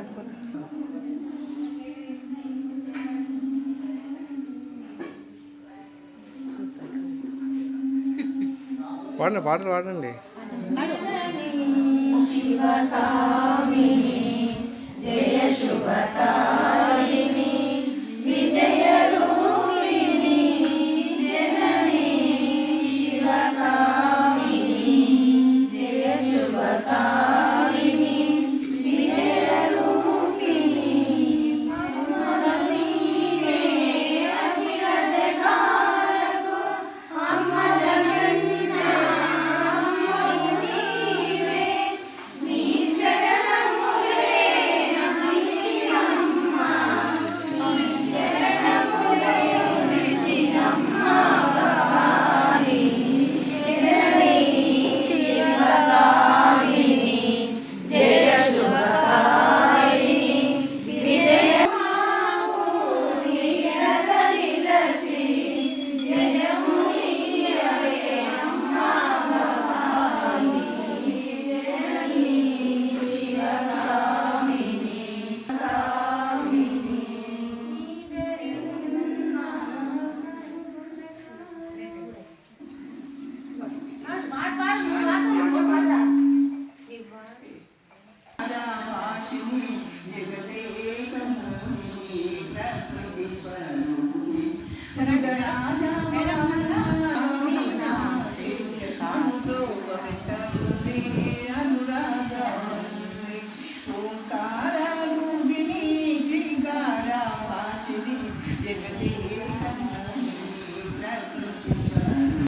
అనుకున్నా పాడండి పాటలు పాడండి. శివకా